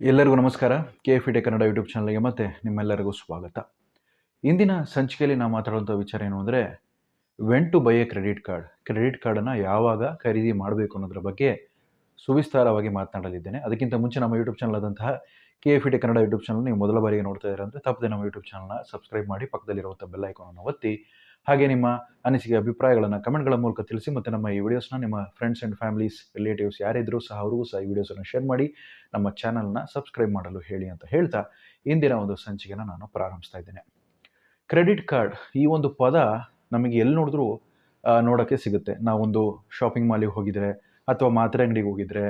ಎಲ್ಲರಿಗೂ ನಮಸ್ಕಾರ. K F D Kannada YouTube ಚಾನಲ್ಗೆ ಮತ್ತೆ ನಿಮ್ಮೆಲ್ಲರಿಗೂ ಸ್ವಾಗತ. ಇಂದಿನ ಸಂಚಿಕೆಯಲ್ಲಿ ನಾವು ಮಾತಾಡುವಂಥ ವಿಚಾರ ಏನು ಅಂದರೆ when to buy a credit card credit ಕಾರ್ಡನ್ನು ಯಾವಾಗ ಖರೀದಿ ಮಾಡಬೇಕು ಅನ್ನೋದ್ರ ಬಗ್ಗೆ ಸುವಿಸ್ತಾರವಾಗಿ ಮಾತನಾಡಲಿದ್ದೇನೆ. ಅದಕ್ಕಿಂತ ಮುಂಚೆ ನಮ್ಮ ಯೂಟ್ಯೂಬ್ ಚಾನಲ್ ಆದಂತಹ K F T Kannada YouTube channel ನೀವು ಮೊದಲ ಬಾರಿಗೆ ನೋಡ್ತಾ ಇದ್ದಾರೆ ಅಂದರೆ ತಪ್ಪದೆ ನಮ್ಮ ಯೂಟ್ಯೂಬ್ ಚಾನಲ್ನ ಸಬ್ಸ್ಕ್ರೈಬ್ ಮಾಡಿ ಪಕ್ಕದಲ್ಲಿರುವಂಥ ಬೆಲ್ ಐಕಾನನ್ನು ಒತ್ತಿ. ಹಾಗೆ ನಿಮ್ಮ ಅನಿಸಿಕೆ ಅಭಿಪ್ರಾಯಗಳನ್ನು ಕಮೆಂಟ್ಗಳ ಮೂಲಕ ತಿಳಿಸಿ ಮತ್ತು ನಮ್ಮ ಈ ವಿಡಿಯೋಸ್ನ ನಿಮ್ಮ ಫ್ರೆಂಡ್ಸ್ ಆ್ಯಂಡ್ ಫ್ಯಾಮಿಲೀಸ್ ರಿಲೇಟಿವ್ಸ್ ಯಾರಿದ್ರೂ ಸಹ ಅವ್ರಿಗೂ ಸಹ ಈ ವಿಡಿಯೋಸನ್ನು ಶೇರ್ ಮಾಡಿ, ನಮ್ಮ ಚಾನಲ್ನ ಸಬ್ಸ್ಕ್ರೈಬ್ ಮಾಡಲು ಹೇಳಿ ಅಂತ ಹೇಳ್ತಾ ಇಂದಿನ ಒಂದು ಸಂಚಿಕೆನ ನಾನು ಪ್ರಾರಂಭಿಸ್ತಾ ಇದ್ದೇನೆ. ಕ್ರೆಡಿಟ್ ಕಾರ್ಡ್ ಈ ಒಂದು ಪದ ನಮಗೆ ಎಲ್ಲಿ ನೋಡಿದ್ರೂ ನೋಡೋಕ್ಕೆ ಸಿಗುತ್ತೆ. ನಾವೊಂದು ಶಾಪಿಂಗ್ ಮಾಲಿಗೆ ಹೋಗಿದರೆ, ಅಥವಾ ಮಾತ್ರೆ ಅಂಗಡಿಗೆ ಹೋಗಿದರೆ,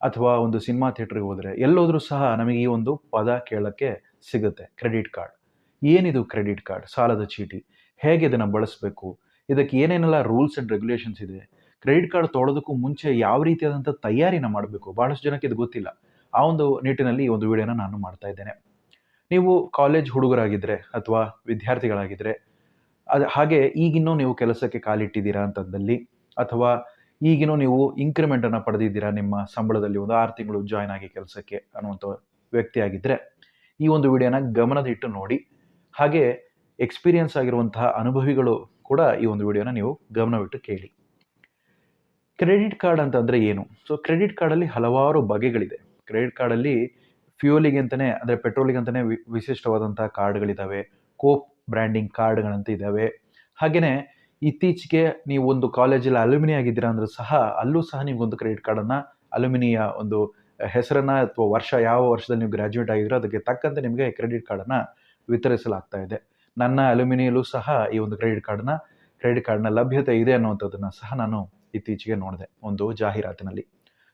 ಅಥವಾ ಒಂದು ಸಿನಿಮಾ ಥಿಯೇಟ್ರಿಗೆ ಹೋದರೆ, ಎಲ್ಲೋದ್ರೂ ಸಹ ನಮಗೆ ಈ ಒಂದು ಪದ ಕೇಳೋಕ್ಕೆ ಸಿಗುತ್ತೆ. ಕ್ರೆಡಿಟ್ ಕಾರ್ಡ್ ಏನಿದು ಕ್ರೆಡಿಟ್ ಕಾರ್ಡ್ ಸಾಲದ ಚೀಟಿ. ಹೇಗೆ ಇದನ್ನು ಬಳಸಬೇಕು? ಇದಕ್ಕೆ ಏನೇನೆಲ್ಲ ರೂಲ್ಸ್ ಆ್ಯಂಡ್ ರೆಗ್ಯುಲೇಷನ್ಸ್ ಇದೆ? ಕ್ರೆಡಿಟ್ ಕಾರ್ಡ್ ತೊಳೋದಕ್ಕೂ ಮುಂಚೆ ಯಾವ ರೀತಿಯಾದಂಥ ತಯಾರಿನ ಮಾಡಬೇಕು? ಭಾಳಷ್ಟು ಜನಕ್ಕೆ ಇದು ಗೊತ್ತಿಲ್ಲ. ಆ ಒಂದು ನಿಟ್ಟಿನಲ್ಲಿ ಈ ಒಂದು ವಿಡಿಯೋನ ನಾನು ಮಾಡ್ತಾ ಇದ್ದೇನೆ. ನೀವು ಕಾಲೇಜ್ ಹುಡುಗರಾಗಿದ್ದರೆ ಅಥವಾ ವಿದ್ಯಾರ್ಥಿಗಳಾಗಿದ್ದರೆ ಅದು ಹಾಗೆ ಈಗಿನ್ನೂ ನೀವು ಕೆಲಸಕ್ಕೆ ಕಾಲಿಟ್ಟಿದ್ದೀರಾ ಅಂತಂದಲ್ಲಿ, ಅಥವಾ ಈಗಿನೂ ನೀವು ಇನ್ಕ್ರಿಮೆಂಟನ್ನು ಪಡೆದಿದ್ದೀರಾ ನಿಮ್ಮ ಸಂಬಳದಲ್ಲಿ ಒಂದು ಆರು ತಿಂಗಳು ಜಾಯ್ನ್ ಆಗಿ ಕೆಲಸಕ್ಕೆ ಅನ್ನುವಂಥ ವ್ಯಕ್ತಿಯಾಗಿದ್ದರೆ ಈ ಒಂದು ವಿಡಿಯೋನ ಗಮನದಿಟ್ಟು ನೋಡಿ. ಹಾಗೆ ಎಕ್ಸ್ಪೀರಿಯನ್ಸ್ ಆಗಿರುವಂತಹ ಅನುಭವಿಗಳು ಕೂಡ ಈ ಒಂದು ವಿಡಿಯೋನ ನೀವು ಗಮನವಿಟ್ಟು ಕೇಳಿ. ಕ್ರೆಡಿಟ್ ಕಾರ್ಡ್ ಅಂತಂದರೆ ಏನು? ಸೊ ಕ್ರೆಡಿಟ್ ಕಾರ್ಡಲ್ಲಿ ಹಲವಾರು ಬಗೆಗಳಿದೆ. ಕ್ರೆಡಿಟ್ ಕಾರ್ಡಲ್ಲಿ ಫ್ಯೂಯಲಿಗೆ ಅಂತಲೇ ಅಂದರೆ ಪೆಟ್ರೋಲಿಗೆ ಅಂತಲೇ ವಿ ವಿಶಿಷ್ಟವಾದಂಥ ಕಾರ್ಡ್ಗಳಿದ್ದಾವೆ ಕೋಪ್ ಬ್ರ್ಯಾಂಡಿಂಗ್ ಕಾರ್ಡ್ಗಳಂತ ಇದ್ದಾವೆ ಹಾಗೆಯೇ ಇತ್ತೀಚೆಗೆ ನೀವು ಒಂದು ಕಾಲೇಜಲ್ಲಿ ಅಲ್ಯೂಮಿನಿ ಆಗಿದ್ದೀರಾ ಅಂದ್ರೆ ಸಹ ಅಲ್ಲೂ ಸಹ ನಿಮಗೊಂದು ಕ್ರೆಡಿಟ್ ಕಾರ್ಡನ್ನು ಅಲ್ಯೂಮಿನಿಯ ಒಂದು ಹೆಸರನ್ನು ಅಥವಾ ವರ್ಷ ಯಾವ ವರ್ಷದಲ್ಲಿ ನೀವು ಗ್ರ್ಯಾಜುಯೇಟ್ ಆಗಿದ್ದೀರೋ ಅದಕ್ಕೆ ತಕ್ಕಂತೆ ನಿಮಗೆ ಕ್ರೆಡಿಟ್ ಕಾರ್ಡನ್ನು ವಿತರಿಸಲಾಗ್ತಾ ಇದೆ. ನನ್ನ ಅಲ್ಯೂಮಿನಿಯಲ್ಲೂ ಸಹ ಈ ಒಂದು ಕ್ರೆಡಿಟ್ ಕಾರ್ಡ್ನ ಕ್ರೆಡಿಟ್ ಕಾರ್ಡ್ನ ಲಭ್ಯತೆ ಇದೆ ಅನ್ನುವಂಥದ್ದನ್ನು ಸಹ ನಾನು ಇತ್ತೀಚೆಗೆ ನೋಡಿದೆ ಒಂದು ಜಾಹೀರಾತಿನಲ್ಲಿ.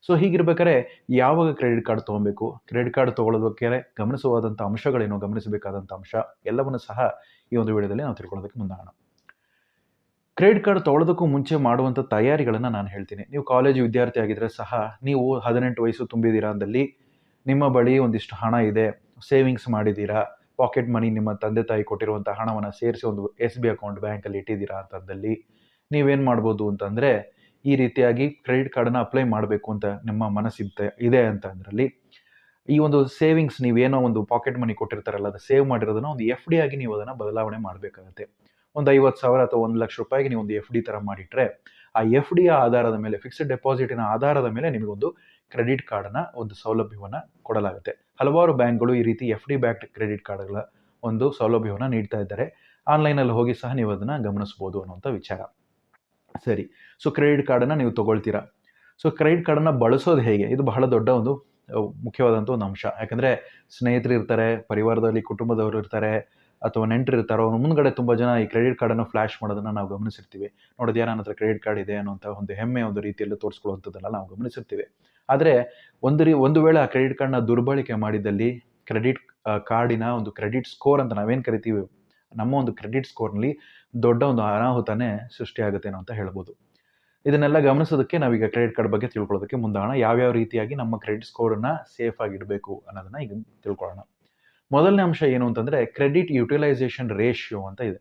ಸೊ ಹೀಗಿರ್ಬೇಕಾದ್ರೆ ಯಾವಾಗ ಕ್ರೆಡಿಟ್ ಕಾರ್ಡ್ ತೊಗೊಬೇಕು? ಕ್ರೆಡಿಟ್ ಕಾರ್ಡ್ ತೊಗೊಳ್ಳೋದಕ್ಕೆ ಗಮನಿಸುವಾದಂಥ ಅಂಶಗಳೇನು? ಗಮನಿಸಬೇಕಾದಂಥ ಅಂಶ ಎಲ್ಲವನ್ನು ಸಹ ಈ ಒಂದು ವಿಡಿಯೋದಲ್ಲಿ ನಾವು ತಿಳ್ಕೊಳ್ಳೋದಕ್ಕೆ ಮುಂದಾಗೋಣ. ಕ್ರೆಡಿಟ್ ಕಾರ್ಡ್ ತೊಗೊಳೋದಕ್ಕೂ ಮುಂಚೆ ಮಾಡುವಂಥ ತಯಾರಿಗಳನ್ನು ನಾನು ಹೇಳ್ತೀನಿ. ನೀವು ಕಾಲೇಜು ವಿದ್ಯಾರ್ಥಿ ಆಗಿದ್ದರೆ ಸಹ ನೀವು ಹದಿನೆಂಟು ವಯಸ್ಸು ತುಂಬಿದ್ದೀರಾ ಅಂದಲ್ಲಿ ನಿಮ್ಮ ಬಳಿ ಒಂದಿಷ್ಟು ಹಣ ಇದೆ, ಸೇವಿಂಗ್ಸ್ ಮಾಡಿದ್ದೀರಾ ಪಾಕೆಟ್ ಮನಿ ನಿಮ್ಮ ತಂದೆ ತಾಯಿ ಕೊಟ್ಟಿರುವಂಥ ಹಣವನ್ನು ಸೇರಿಸಿ ಒಂದು ಎಸ್ ಬಿ ಅಕೌಂಟ್ ಬ್ಯಾಂಕಲ್ಲಿ ಇಟ್ಟಿದ್ದೀರಾ ಅಂತಂದಲ್ಲಿ ನೀವೇನು ಮಾಡ್ಬೋದು ಅಂತಂದರೆ ಈ ರೀತಿಯಾಗಿ ಕ್ರೆಡಿಟ್ ಕಾರ್ಡನ್ನು ಅಪ್ಲೈ ಮಾಡಬೇಕು ಅಂತ ನಿಮ್ಮ ಮನಸ್ಸಿದ್ದ ಇದೆ ಅಂತ ಅಂದ್ರಲ್ಲಿ. ಈ ಒಂದು ಸೇವಿಂಗ್ಸ್ ನೀವೇನೋ ಒಂದು ಪಾಕೆಟ್ ಮನಿ ಕೊಟ್ಟಿರ್ತಾರಲ್ಲ, ಅದು ಸೇವ್ ಮಾಡಿರೋದನ್ನ ಒಂದು ಎಫ್ ಡಿ ಆಗಿ ನೀವು ಅದನ್ನು ಬದಲಾವಣೆ ಮಾಡಬೇಕಾಗತ್ತೆ. ಒಂದು ಐವತ್ತು ಸಾವಿರ ಅಥವಾ ಒಂದು ಲಕ್ಷ ರೂಪಾಯಿಗೆ ನೀವು ಒಂದು ಎಫ್ ಡಿ ಥರ ಮಾಡಿಟ್ರೆ, ಆ ಎಫ್ ಡಿಯ ಆಧಾರದ ಮೇಲೆ ಫಿಕ್ಸ್ಡ್ ಡೆಪಾಸಿಟಿನ ಆಧಾರದ ಮೇಲೆ ನಿಮಗೊಂದು ಕ್ರೆಡಿಟ್ ಕಾರ್ಡನ್ನು ಒಂದು ಸೌಲಭ್ಯವನ್ನು ಕೊಡಲಾಗುತ್ತೆ. ಹಲವಾರು ಬ್ಯಾಂಕ್ಗಳು ಈ ರೀತಿ ಎಫ್ ಡಿ ಬ್ಯಾಕ್ಡ್ ಕ್ರೆಡಿಟ್ ಕಾರ್ಡ್ಗಳ ಒಂದು ಸೌಲಭ್ಯವನ್ನು ನೀಡ್ತಾ ಇದ್ದಾರೆ. ಆನ್ಲೈನಲ್ಲಿ ಹೋಗಿ ಸಹ ನೀವು ಅದನ್ನು ಗಮನಿಸ್ಬೋದು ಅನ್ನುವಂಥ ವಿಚಾರ. ಸರಿ, ಸೊ ಕ್ರೆಡಿಟ್ ಕಾರ್ಡನ್ನು ನೀವು ತೊಗೊಳ್ತೀರಾ? ಸೊ ಕ್ರೆಡಿಟ್ ಕಾರ್ಡನ್ನು ಬಳಸೋದು ಹೇಗೆ? ಇದು ಬಹಳ ದೊಡ್ಡ ಒಂದು ಮುಖ್ಯವಾದಂಥ ಒಂದು ಅಂಶ. ಯಾಕಂದರೆ ಸ್ನೇಹಿತರು ಇರ್ತಾರೆ, ಪರಿವಾರದಲ್ಲಿ ಕುಟುಂಬದವರು ಇರ್ತಾರೆ ಅಥವಾ ನೆಂಟರಿರ್ತಾರೋ, ಅವ್ರ ಮುಂದ್ಗಡೆ ತುಂಬ ಜನ ಈ ಕ್ರೆಡಿಟ್ ಕಾರ್ಡನ್ನು ಫ್ಲ್ಯಾಶ್ ಮಾಡೋದನ್ನು ನಾವು ಗಮನಿಸಿರ್ತೀವಿ. ನೋಡೋದು ನನ್ನ ಹತ್ರ ಕ್ರೆಡಿಟ್ ಕಾರ್ಡ್ ಇದೆ ಅನ್ನೋಂಥ ಒಂದು ಹೆಮ್ಮೆ ಒಂದು ರೀತಿಯಲ್ಲಿ ತೋರಿಸ್ಕೊಳ್ಳುವಂಥದ್ದೆಲ್ಲ ನಾವು ಗಮನಿಸಿರ್ತೀವಿ. ಆದರೆ ಒಂದು ರೀ, ಒಂದು ವೇಳೆ ಆ ಕ್ರೆಡಿಟ್ ಕಾರ್ಡ್ನ ದುರ್ಬಳಕೆ ಮಾಡಿದಲ್ಲಿ ಕ್ರೆಡಿಟ್ ಕಾರ್ಡಿನ ಒಂದು ಕ್ರೆಡಿಟ್ ಸ್ಕೋರ್ ಅಂತ ನಾವೇನು ಕರಿತೀವಿ? ನಮ್ಮ ಒಂದು ಕ್ರೆಡಿಟ್ ಸ್ಕೋರ್ನಲ್ಲಿ ದೊಡ್ಡ ಒಂದು ಅನಾಹುತನೇ ಸೃಷ್ಟಿಯಾಗುತ್ತೆ ಅಂತ ಹೇಳ್ಬೋದು. ಇದನ್ನೆಲ್ಲ ಗಮನಿಸೋದಕ್ಕೆ ನಾವೀಗ ಕ್ರೆಡಿಟ್ ಕಾರ್ಡ್ ಬಗ್ಗೆ ತಿಳ್ಕೊಳ್ಳೋದಕ್ಕೆ ಮುಂದಾಗೋಣ. ಯಾವ್ಯಾವ ರೀತಿಯಾಗಿ ನಮ್ಮ ಕ್ರೆಡಿಟ್ ಸ್ಕೋರನ್ನು ಸೇಫ್ ಆಗಿ ಇಡಬೇಕು ಅನ್ನೋದನ್ನ ಈಗ ತಿಳ್ಕೊಳ್ಳೋಣ. ಮೊದಲನೇ ಅಂಶ ಏನು ಅಂತಂದರೆ ಕ್ರೆಡಿಟ್ ಯುಟಿಲೈಸೇಷನ್ ರೇಷಿಯೋ ಅಂತ ಇದೆ.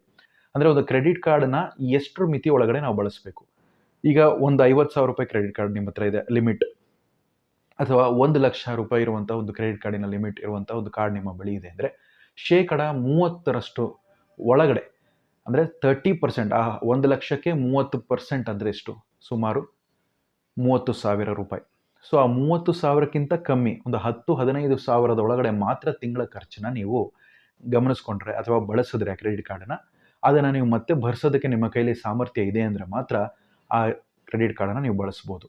ಅಂದರೆ ಒಂದು ಕ್ರೆಡಿಟ್ ಕಾರ್ಡನ್ನ ಎಷ್ಟು ಮಿತಿ ಒಳಗಡೆ ನಾವು ಬಳಸಬೇಕು. ಈಗ ಒಂದು ಐವತ್ತು ಸಾವಿರ ರೂಪಾಯಿ ಕ್ರೆಡಿಟ್ ಕಾರ್ಡ್ ನಿಮ್ಮ ಹತ್ರ ಇದೆ, ಲಿಮಿಟ್. ಅಥವಾ ಒಂದು ಲಕ್ಷ ರೂಪಾಯಿ ಇರುವಂಥ ಒಂದು ಕ್ರೆಡಿಟ್ ಕಾರ್ಡಿನ ಲಿಮಿಟ್ ಇರುವಂಥ ಒಂದು ಕಾರ್ಡ್ ನಿಮ್ಮ ಬಳಿ ಇದೆ ಅಂದರೆ ಶೇಕಡ ಮೂವತ್ತರಷ್ಟು ಒಳಗಡೆ, ಅಂದರೆ ತರ್ಟಿ ಪರ್ಸೆಂಟ್ ಆ ಒಂದು ಲಕ್ಷಕ್ಕೆ ಮೂವತ್ತು ಪರ್ಸೆಂಟ್ ಅಂದರೆ ಎಷ್ಟು? ಸುಮಾರು ಮೂವತ್ತು ಸಾವಿರ ರೂಪಾಯಿ. ಸೊ ಆ ಮೂವತ್ತು ಸಾವಿರಕ್ಕಿಂತ ಕಮ್ಮಿ, ಒಂದು ಹತ್ತು ಹದಿನೈದು ಸಾವಿರದ ಒಳಗಡೆ ಮಾತ್ರ ತಿಂಗಳ ಖರ್ಚನ್ನ ನೀವು ಗಮನಿಸ್ಕೊಂಡ್ರೆ ಅಥವಾ ಬಳಸಿದ್ರೆ ಕ್ರೆಡಿಟ್ ಕಾರ್ಡನ್ನು, ಅದನ್ನು ನೀವು ಮತ್ತೆ ಭರಿಸೋದಕ್ಕೆ ನಿಮ್ಮ ಕೈಯಲ್ಲಿ ಸಾಮರ್ಥ್ಯ ಇದೆ ಅಂದರೆ ಮಾತ್ರ ಆ ಕ್ರೆಡಿಟ್ ಕಾರ್ಡನ್ನು ನೀವು ಬಳಸ್ಬೋದು.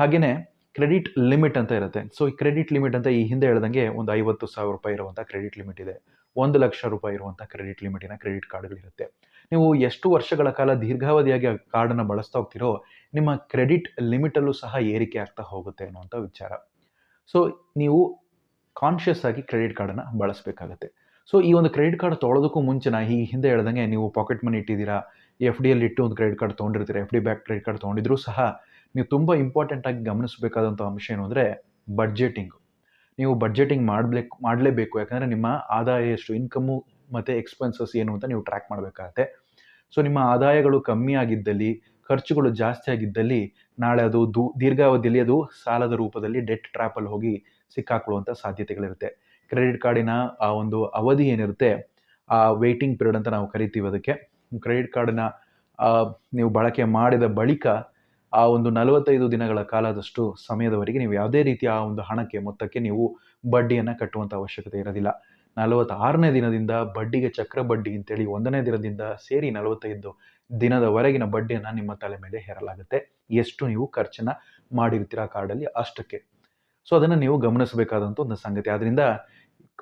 ಹಾಗೆಯೇ ಕ್ರೆಡಿಟ್ ಲಿಮಿಟ್ ಅಂತ ಇರುತ್ತೆ. ಸೊ ಈ ಕ್ರೆಡಿಟ್ ಲಿಮಿಟ್ ಅಂತ ಈ ಹಿಂದೆ ಹೇಳ್ದಂಗೆ ಒಂದು ಐವತ್ತು ಸಾವಿರ ರೂಪಾಯಿ ಇರುವಂಥ ಕ್ರೆಡಿಟ್ ಲಿಮಿಟ್ ಇದೆ. ಒಂದು ಲಕ್ಷ ರೂಪಾಯಿ ಇರುವಂಥ ಕ್ರೆಡಿಟ್ ಲಿಮಿಟಿನ ಕ್ರೆಡಿಟ್ ಕಾರ್ಡ್ಗಳಿರುತ್ತೆ. ನೀವು ಎಷ್ಟು ವರ್ಷಗಳ ಕಾಲ ದೀರ್ಘಾವಧಿಯಾಗಿ ಆ ಕಾರ್ಡನ್ನು ಬಳಸ್ತಾ ಹೋಗ್ತಿರೋ ನಿಮ್ಮ ಕ್ರೆಡಿಟ್ ಲಿಮಿಟಲ್ಲೂ ಸಹ ಏರಿಕೆ ಆಗ್ತಾ ಹೋಗುತ್ತೆ ಅನ್ನುವಂಥ ವಿಚಾರ. ಸೊ ನೀವು ಕಾನ್ಷಿಯಸ್ ಆಗಿ ಕ್ರೆಡಿಟ್ ಕಾರ್ಡನ್ನು ಬಳಸಬೇಕಾಗತ್ತೆ. ಸೊ ಈ ಒಂದು ಕ್ರೆಡಿಟ್ ಕಾರ್ಡ್ ತೊಗೊಳೋದಕ್ಕೂ ಮುಂಚೆ ನಾ ಈ ಹಿಂದೆ ಹೇಳ್ದಂಗೆ ನೀವು ಪಾಕೆಟ್ ಮನಿ ಇಟ್ಟಿದ್ದೀರಾ ಎಫ್ ಡಿಯಲ್ಲಿ ಇಟ್ಟು ಒಂದು credit card ತೊಗೊಂಡಿರ್ತೀರ F D back credit card ತೊಗೊಂಡಿದ್ರು ಸಹ ನೀವು ತುಂಬ ಇಂಪಾರ್ಟೆಂಟಾಗಿ ಗಮನಿಸಬೇಕಾದಂಥ ಅಂಶ ಏನು ಅಂದರೆ ಬಡ್ಜೆಟಿಂಗ್ ನೀವು ಬಡ್ಜೆಟಿಂಗ್ ಮಾಡಬೇಕು, ಮಾಡಲೇಬೇಕು. ಯಾಕಂದರೆ ನಿಮ್ಮ ಆದಾಯ ಎಷ್ಟು ಇನ್ಕಮ್ಮು ಮತ್ತು ಎಕ್ಸ್ಪೆನ್ಸಸ್ ಏನು ಅಂತ ನೀವು ಟ್ರ್ಯಾಕ್ ಮಾಡಬೇಕಾಗತ್ತೆ. ಸೊ ನಿಮ್ಮ ಆದಾಯಗಳು ಕಮ್ಮಿ ಆಗಿದ್ದಲ್ಲಿ ಖರ್ಚುಗಳು ಜಾಸ್ತಿ ಆಗಿದ್ದಲ್ಲಿ ನಾಳೆ ಅದು ದೂ, ದೀರ್ಘಾವಧಿಯಲ್ಲಿ ಅದು ಸಾಲದ ರೂಪದಲ್ಲಿ ಡೆಟ್ ಟ್ರ್ಯಾಪಲ್ಲಿ ಹೋಗಿ ಸಿಕ್ಕಾಕೊಳ್ಳುವಂಥ ಸಾಧ್ಯತೆಗಳಿರುತ್ತೆ. ಕ್ರೆಡಿಟ್ ಕಾರ್ಡಿನ ಆ ಒಂದು ಅವಧಿ ಏನಿರುತ್ತೆ, ಆ ವೇಟಿಂಗ್ ಪೀರಿಯಡ್ ಅಂತ ನಾವು ಕರಿತೀವಿ ಅದಕ್ಕೆ. ಕ್ರೆಡಿಟ್ ಕಾರ್ಡಿನ ನೀವು ಬಳಕೆ ಮಾಡಿದ ಬಳಿಕ ಆ ಒಂದು ನಲವತ್ತೈದು ದಿನಗಳ ಕಾಲದಷ್ಟು ಸಮಯದವರೆಗೆ ನೀವು ಯಾವುದೇ ರೀತಿಯ ಆ ಒಂದು ಹಣಕ್ಕೆ ಮೊತ್ತಕ್ಕೆ ನೀವು ಬಡ್ಡಿಯನ್ನು ಕಟ್ಟುವಂಥ ಅವಶ್ಯಕತೆ ಇರೋದಿಲ್ಲ. ನಲವತ್ತಾರನೇ ದಿನದಿಂದ ಬಡ್ಡಿಗೆ ಚಕ್ರ ಬಡ್ಡಿ ಅಂತೇಳಿ ಒಂದನೇ ದಿನದಿಂದ ಸೇರಿ ನಲವತ್ತೈದು ದಿನದವರೆಗಿನ ಬಡ್ಡಿಯನ್ನು ನಿಮ್ಮ ತಲೆ ಮೇಲೆ ಹೇರಲಾಗುತ್ತೆ. ಎಷ್ಟು ನೀವು ಖರ್ಚನ್ನು ಮಾಡಿರ್ತೀರ ಕಾರ್ಡಲ್ಲಿ ಅಷ್ಟಕ್ಕೆ. ಸೊ ಅದನ್ನು ನೀವು ಗಮನಿಸಬೇಕಾದಂಥ ಒಂದು ಸಂಗತಿ. ಆದ್ದರಿಂದ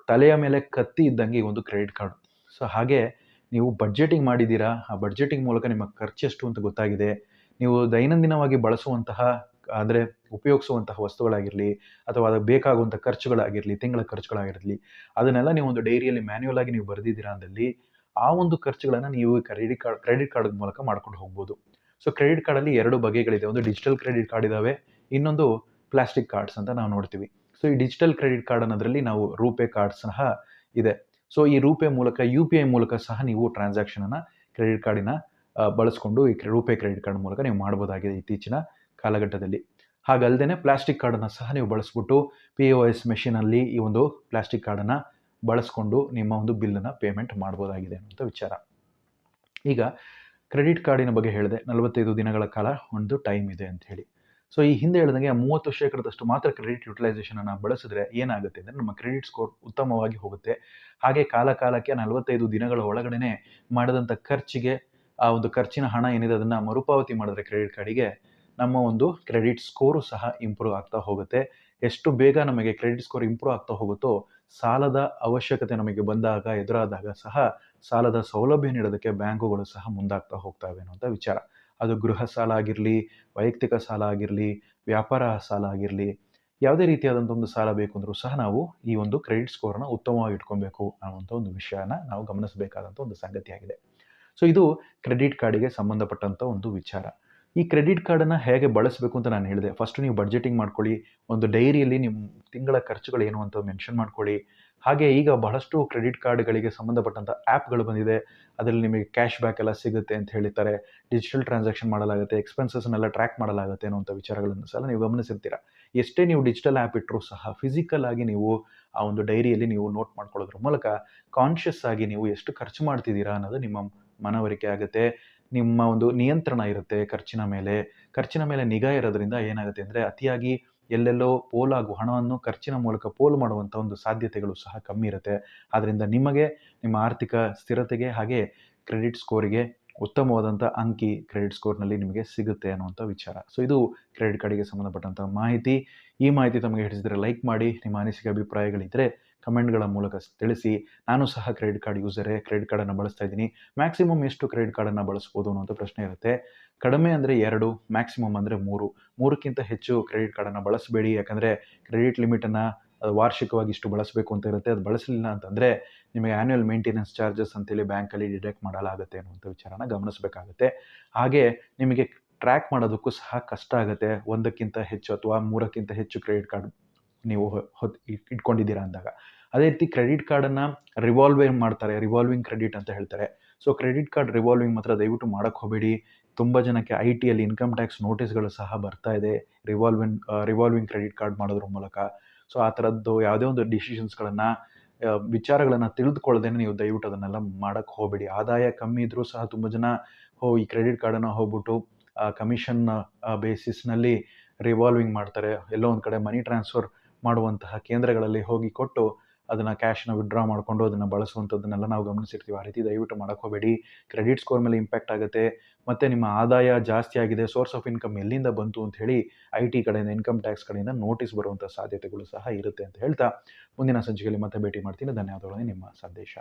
ತಲೆಯ ಮೇಲೆ ಕತ್ತಿ ಇದ್ದಂಗೆ ಈ ಒಂದು ಕ್ರೆಡಿಟ್ ಕಾರ್ಡ್. ಸೊ ಹಾಗೆ ನೀವು ಬಡ್ಜೆಟಿಂಗ್ ಮಾಡಿದ್ದೀರಾ? ಆ ಬಡ್ಜೆಟಿಂಗ್ ಮೂಲಕ ನಿಮ್ಮ ಖರ್ಚು ಎಷ್ಟು ಅಂತ ಗೊತ್ತಾಗಿದೆ. ನೀವು ದೈನಂದಿನವಾಗಿ ಬಳಸುವಂತಹ ಅಂದರೆ ಉಪಯೋಗಿಸುವಂತಹ ವಸ್ತುಗಳಾಗಿರಲಿ ಅಥವಾ ಅದಕ್ಕೆ ಬೇಕಾಗುವಂಥ ಖರ್ಚುಗಳಾಗಿರಲಿ, ತಿಂಗಳ ಖರ್ಚುಗಳಾಗಿರಲಿ, ಅದನ್ನೆಲ್ಲ ನೀವು ಒಂದು ಡೈರಿಯಲ್ಲಿ ಮ್ಯಾನ್ಯುವಲ್ ಆಗಿ ನೀವು ಬರೆದಿದ್ದೀರಾ ಅಂದಲ್ಲಿ ಆ ಒಂದು ಖರ್ಚುಗಳನ್ನು ನೀವು ಕ್ರೆಡಿಟ್ ಕಾರ್ಡ್ ಕ್ರೆಡಿಟ್ ಕಾರ್ಡ್ ಮೂಲಕ ಮಾಡ್ಕೊಂಡು ಹೋಗ್ಬೋದು. ಸೊ ಕ್ರೆಡಿಟ್ ಕಾರ್ಡಲ್ಲಿ ಎರಡು ಬಗೆಗಳಿದೆ. ಒಂದು ಡಿಜಿಟಲ್ ಕ್ರೆಡಿಟ್ ಕಾರ್ಡ್ ಇದ್ದಾವೆ ಇನ್ನೊಂದು ಪ್ಲಾಸ್ಟಿಕ್ ಕಾರ್ಡ್ಸ್ ಅಂತ ನಾವು ನೋಡ್ತೀವಿ. ಸೊ ಈ ಡಿಜಿಟಲ್ ಕ್ರೆಡಿಟ್ ಕಾರ್ಡ್ ಅನ್ನೋದ್ರಲ್ಲಿ ನಾವು ರೂಪೇ ಕಾರ್ಡ್ ಸಹ ಇದೆ. ಸೊ ಈ ರೂಪೇ ಮೂಲಕ ಯು ಪಿ ಐ ಮೂಲಕ ಸಹ ನೀವು ಟ್ರಾನ್ಸಾಕ್ಷನನ್ನು ಕ್ರೆಡಿಟ್ ಕಾರ್ಡಿನ ಬಳಸ್ಕೊಂಡು ಈ ರೂಪೇ ಕ್ರೆಡಿಟ್ ಕಾರ್ಡ್ ಮೂಲಕ ನೀವು ಮಾಡ್ಬೋದಾಗಿದೆ ಇತ್ತೀಚಿನ ಕಾಲಘಟ್ಟದಲ್ಲಿ. ಹಾಗಲ್ಲದೆ ಪ್ಲಾಸ್ಟಿಕ್ ಕಾರ್ಡನ್ನು ಸಹ ನೀವು ಬಳಸ್ಬಿಟ್ಟು ಪಿ ಒ ಎಸ್ ಮೆಷಿನಲ್ಲಿ ಈ ಒಂದು ಪ್ಲಾಸ್ಟಿಕ್ ಕಾರ್ಡನ್ನು ಬಳಸ್ಕೊಂಡು ನಿಮ್ಮ ಒಂದು ಬಿಲ್ಲನ್ನು ಪೇಮೆಂಟ್ ಮಾಡ್ಬೋದಾಗಿದೆ ಅನ್ನುವಂಥ ವಿಚಾರ. ಈಗ ಕ್ರೆಡಿಟ್ ಕಾರ್ಡಿನ ಬಗ್ಗೆ ಹೇಳಿದೆ. ನಲವತ್ತೈದು ದಿನಗಳ ಕಾಲ ಒಂದು ಟೈಮ್ ಇದೆ ಅಂತ ಹೇಳಿ. ಸೊ ಈ ಹಿಂದೆ ಹೇಳಿದಂಗೆ ಮೂವತ್ತು ಶೇಕಡದಷ್ಟು ಮಾತ್ರ ಕ್ರೆಡಿಟ್ ಯುಟಿಲೈಸೇಷನನ್ನು ಬಳಸಿದ್ರೆ ಏನಾಗುತ್ತೆ ಅಂದರೆ ನಮ್ಮ ಕ್ರೆಡಿಟ್ ಸ್ಕೋರ್ ಉತ್ತಮವಾಗಿ ಹೋಗುತ್ತೆ. ಹಾಗೆ ಕಾಲ ಕಾಲಕ್ಕೆ ನಲವತ್ತೈದು ದಿನಗಳ ಒಳಗಡೆನೆ ಮಾಡಿದಂಥ ಖರ್ಚಿಗೆ, ಆ ಒಂದು ಖರ್ಚಿನ ಹಣ ಏನಿದೆ ಅದನ್ನು ಮರುಪಾವತಿ ಮಾಡಿದ್ರೆ ಕ್ರೆಡಿಟ್ ಕಾರ್ಡಿಗೆ ನಮ್ಮ ಒಂದು ಕ್ರೆಡಿಟ್ ಸ್ಕೋರು ಸಹ ಇಂಪ್ರೂವ್ ಆಗ್ತಾ ಹೋಗುತ್ತೆ. ಎಷ್ಟು ಬೇಗ ನಮಗೆ ಕ್ರೆಡಿಟ್ ಸ್ಕೋರ್ ಇಂಪ್ರೂವ್ ಆಗ್ತಾ ಹೋಗುತ್ತೋ, ಸಾಲದ ಅವಶ್ಯಕತೆ ನಮಗೆ ಬಂದಾಗ, ಎದುರಾದಾಗ ಸಹ ಸಾಲದ ಸೌಲಭ್ಯ ನೀಡೋದಕ್ಕೆ ಬ್ಯಾಂಕುಗಳು ಸಹ ಮುಂದಾಗ್ತಾ ಹೋಗ್ತವೆ ಅನ್ನೋಂಥ ವಿಚಾರ. ಅದು ಗೃಹ ಸಾಲ ಆಗಿರಲಿ, ವೈಯಕ್ತಿಕ ಸಾಲ ಆಗಿರಲಿ, ವ್ಯಾಪಾರ ಸಾಲ ಆಗಿರಲಿ, ಯಾವುದೇ ರೀತಿಯಾದಂಥ ಒಂದು ಸಾಲ ಬೇಕು ಅಂದರೂ ಸಹ ನಾವು ಈ ಒಂದು ಕ್ರೆಡಿಟ್ ಸ್ಕೋರ್ನ ಉತ್ತಮವಾಗಿ ಇಟ್ಕೊಬೇಕು ಅನ್ನುವಂಥ ಒಂದು ವಿಷಯನ ನಾವು ಗಮನಿಸಬೇಕಾದಂಥ ಒಂದು ಸಂಗತಿಯಾಗಿದೆ. ಸೊ ಇದು ಕ್ರೆಡಿಟ್ ಕಾರ್ಡಿಗೆ ಸಂಬಂಧಪಟ್ಟಂಥ ಒಂದು ವಿಚಾರ. ಈ ಕ್ರೆಡಿಟ್ ಕಾರ್ಡನ್ನು ಹೇಗೆ ಬಳಸಬೇಕು ಅಂತ ನಾನು ಹೇಳಿದೆ. ಫಸ್ಟ್ ನೀವು ಬಡ್ಜೆಟಿಂಗ್ ಮಾಡ್ಕೊಳ್ಳಿ, ಒಂದು ಡೈರಿಯಲ್ಲಿ ನಿಮ್ಮ ತಿಂಗಳ ಖರ್ಚುಗಳು ಏನು ಅಂತ ಮೆನ್ಷನ್ ಮಾಡ್ಕೊಳ್ಳಿ. ಹಾಗೆ ಈಗ ಬಹಳಷ್ಟು ಕ್ರೆಡಿಟ್ ಕಾರ್ಡ್ಗಳಿಗೆ ಸಂಬಂಧಪಟ್ಟಂಥ ಆ್ಯಪ್ಗಳು ಬಂದಿದೆ. ಅದರಲ್ಲಿ ನಿಮಗೆ ಕ್ಯಾಶ್ ಬ್ಯಾಕ್ ಎಲ್ಲ ಸಿಗುತ್ತೆ ಅಂತ ಹೇಳ್ತಾರೆ ಡಿಜಿಟಲ್ ಟ್ರಾನ್ಸಾಕ್ಷನ್ ಮಾಡಲಾಗುತ್ತೆ ಎಕ್ಸ್ಪೆನ್ಸಸ್ನೆಲ್ಲ ಟ್ರ್ಯಾಕ್ ಮಾಡಲಾಗುತ್ತೆ ಅನ್ನುವಂಥ ವಿಚಾರಗಳನ್ನು ಸಹ ನೀವು ಗಮನಿಸಿರ್ತೀರ. ಎಷ್ಟೇ ನೀವು ಡಿಜಿಟಲ್ ಆ್ಯಪ್ ಇಟ್ಟರೂ ಸಹ ಫಿಸಿಕಲ್ ಆಗಿ ನೀವು ಆ ಒಂದು ಡೈರಿಯಲ್ಲಿ ನೀವು ನೋಟ್ ಮಾಡ್ಕೊಳ್ಳೋದ್ರ ಮೂಲಕ ಕಾನ್ಷಿಯಸ್ ಆಗಿ ನೀವು ಎಷ್ಟು ಖರ್ಚು ಮಾಡ್ತಿದ್ದೀರಾ ಅನ್ನೋದು ನಿಮ್ಮ ಮನವರಿಕೆ ಆಗುತ್ತೆ. ನಿಮ್ಮ ಒಂದು ನಿಯಂತ್ರಣ ಇರುತ್ತೆ ಖರ್ಚಿನ ಮೇಲೆ. ಖರ್ಚಿನ ಮೇಲೆ ನಿಗಾ ಇರೋದ್ರಿಂದ ಏನಾಗುತ್ತೆ ಅಂದರೆ ಅತಿಯಾಗಿ ಎಲ್ಲೆಲ್ಲೋ ಪೋಲಾಗುವ ಹಣವನ್ನು ಖರ್ಚಿನ ಮೂಲಕ ಪೋಲು ಮಾಡುವಂಥ ಒಂದು ಸಾಧ್ಯತೆಗಳು ಸಹ ಕಮ್ಮಿ ಇರುತ್ತೆ. ಆದ್ದರಿಂದ ನಿಮಗೆ, ನಿಮ್ಮ ಆರ್ಥಿಕ ಸ್ಥಿರತೆಗೆ ಹಾಗೆ ಕ್ರೆಡಿಟ್ ಸ್ಕೋರಿಗೆ ಉತ್ತಮವಾದಂಥ ಅಂಕಿ ಕ್ರೆಡಿಟ್ ಸ್ಕೋರ್ನಲ್ಲಿ ನಿಮಗೆ ಸಿಗುತ್ತೆ ಅನ್ನುವಂಥ ವಿಚಾರ. ಸೊ ಇದು ಕ್ರೆಡಿಟ್ ಕಾರ್ಡಿಗೆ ಸಂಬಂಧಪಟ್ಟಂಥ ಮಾಹಿತಿ. ಈ ಮಾಹಿತಿ ತಮಗೆ ಹಿಡಿಸಿದರೆ ಲೈಕ್ ಮಾಡಿ. ನಿಮ್ಮ ಅನಿಸಿಕೆ ಅಭಿಪ್ರಾಯಗಳಿದ್ದರೆ ಕಮೆಂಟ್ಗಳ ಮೂಲಕ ತಿಳಿಸಿ, ನಾನು ಸಹ ಕ್ರೆಡಿಟ್ ಕಾರ್ಡ್ ಯೂಸರೇ, ಕ್ರೆಡಿಟ್ ಕಾರ್ಡನ್ನು ಬಳಸ್ತಾ ಇದ್ದೀನಿ. ಮ್ಯಾಕ್ಸಿಮಮ್ ಎಷ್ಟು ಕ್ರೆಡಿಟ್ ಕಾರ್ಡನ್ನು ಬಳಸ್ಬೋದು ಅನ್ನೋಂಥ ಪ್ರಶ್ನೆ ಇರುತ್ತೆ. ಕಡಿಮೆ ಅಂದರೆ ಎರಡು, ಮ್ಯಾಕ್ಸಿಮಮ್ ಅಂದರೆ ಮೂರು. ಮೂರಕ್ಕಿಂತ ಹೆಚ್ಚು ಕ್ರೆಡಿಟ್ ಕಾರ್ಡನ್ನು ಬಳಸಬೇಡಿ. ಯಾಕಂದರೆ ಕ್ರೆಡಿಟ್ ಲಿಮಿಟನ್ನು ಅದು ವಾರ್ಷಿಕವಾಗಿ ಇಷ್ಟು ಬಳಸಬೇಕು ಅಂತ ಇರುತ್ತೆ. ಅದು ಬಳಸಲಿಲ್ಲ ಅಂತಂದರೆ ನಿಮಗೆ ಆ್ಯನ್ಯುಯಲ್ ಮೇಂಟೆನೆನ್ಸ್ ಚಾರ್ಜಸ್ ಅಂತೇಳಿ ಬ್ಯಾಂಕಲ್ಲಿ ಡಿಡಕ್ಟ್ ಮಾಡಲಾಗುತ್ತೆ ಅನ್ನುವಂಥ ವಿಚಾರನ ಗಮನಿಸಬೇಕಾಗುತ್ತೆ. ಹಾಗೆ ನಿಮಗೆ ಟ್ರ್ಯಾಕ್ ಮಾಡೋದಕ್ಕೂ ಸಹ ಕಷ್ಟ ಆಗುತ್ತೆ. ಒಂದಕ್ಕಿಂತ ಹೆಚ್ಚು ಅಥವಾ ಮೂರಕ್ಕಿಂತ ಹೆಚ್ಚು ಕ್ರೆಡಿಟ್ ಕಾರ್ಡ್ ನೀವು ಹೊತ್ತು ಇಟ್ಕೊಂಡಿದ್ದೀರಾ ಅಂದಾಗ. ಅದೇ ರೀತಿ ಕ್ರೆಡಿಟ್ ಕಾರ್ಡನ್ನು ರಿವಾಲ್ವಿಂಗ್ ಮಾಡ್ತಾರೆ ರಿವಾಲ್ವಿಂಗ್ ಕ್ರೆಡಿಟ್ ಅಂತ ಹೇಳ್ತಾರೆ. ಸೊ ಕ್ರೆಡಿಟ್ ಕಾರ್ಡ್ ರಿವಾಲ್ವಿಂಗ್ ಮಾತ್ರ ದಯವಿಟ್ಟು ಮಾಡೋಕ್ಕೆ ಹೋಗಬೇಡಿ. ತುಂಬ ಜನಕ್ಕೆ ಐ ಟಿಯಲ್ಲಿ ಇನ್ಕಮ್ ಟ್ಯಾಕ್ಸ್ ನೋಟಿಸ್ಗಳು ಸಹ ಬರ್ತಾ ಇದೆ ರಿವಾಲ್ವಿಂಗ್ ರಿವಾಲ್ವಿಂಗ್ ಕ್ರೆಡಿಟ್ ಕಾರ್ಡ್ ಮಾಡೋದ್ರ ಮೂಲಕ. ಸೊ ಆ ಥರದ್ದು ಯಾವುದೇ ಒಂದು ಡಿಸಿಷನ್ಸ್ಗಳನ್ನು ವಿಚಾರಗಳನ್ನು ತಿಳಿದುಕೊಳ್ಳದೆ ನೀವು ದಯವಿಟ್ಟು ಅದನ್ನೆಲ್ಲ ಮಾಡೋಕ್ಕೆ ಹೋಗಬೇಡಿ. ಆದಾಯ ಕಮ್ಮಿ ಇದ್ದರೂ ಸಹ ತುಂಬ ಜನ ಹೋ, ಈ ಕ್ರೆಡಿಟ್ ಕಾರ್ಡನ್ನು ಹೋಗ್ಬಿಟ್ಟು ಕಮಿಷನ್ ಬೇಸಿಸ್ನಲ್ಲಿ ರಿವಾಲ್ವಿಂಗ್ ಮಾಡ್ತಾರೆ. ಎಲ್ಲೋ ಒಂದು ಕಡೆ ಮನಿ ಟ್ರಾನ್ಸ್ಫರ್ ಮಾಡುವಂತಹ ಕೇಂದ್ರಗಳಲ್ಲಿ ಹೋಗಿ ಕೊಟ್ಟು ಅದನ್ನು ಕ್ಯಾಶ್ನ ವಿಡ್ರಾ ಮಾಡಿಕೊಂಡು ಅದನ್ನು ಬಳಸುವಂಥದ್ದನ್ನೆಲ್ಲ ನಾವು ಗಮನಿಸಿರ್ತೀವಿ. ಆ ರೀತಿ ದಯವಿಟ್ಟು ಮಾಡೋಕ್ಕೋಬೇಡಿ ಕ್ರೆಡಿಟ್ ಸ್ಕೋರ್ ಮೇಲೆ ಇಂಪ್ಯಾಕ್ಟ್ ಆಗುತ್ತೆ. ಮತ್ತು ನಿಮ್ಮ ಆದಾಯ ಜಾಸ್ತಿ ಆಗಿದೆ ಸೋರ್ಸ್ ಆಫ್ ಇನ್ಕಮ್ ಎಲ್ಲಿಂದ ಬಂತು ಅಂತ ಹೇಳಿ ಐ ಟಿ ಕಡೆಯಿಂದ ಇನ್ಕಮ್ ಟ್ಯಾಕ್ಸ್ ಕಡೆಯಿಂದ ನೋಟಿಸ್ ಬರುವಂಥ ಸಾಧ್ಯತೆಗಳು ಸಹ ಇರುತ್ತೆ ಅಂತ ಹೇಳ್ತಾ ಮುಂದಿನ ಸಂಚಿಕೆಯಲ್ಲಿ ಮತ್ತೆ ಭೇಟಿ ಮಾಡ್ತೀನಿ. ಧನ್ಯವಾದಗಳು, ನಿಮ್ಮ ಸಂದೇಶ.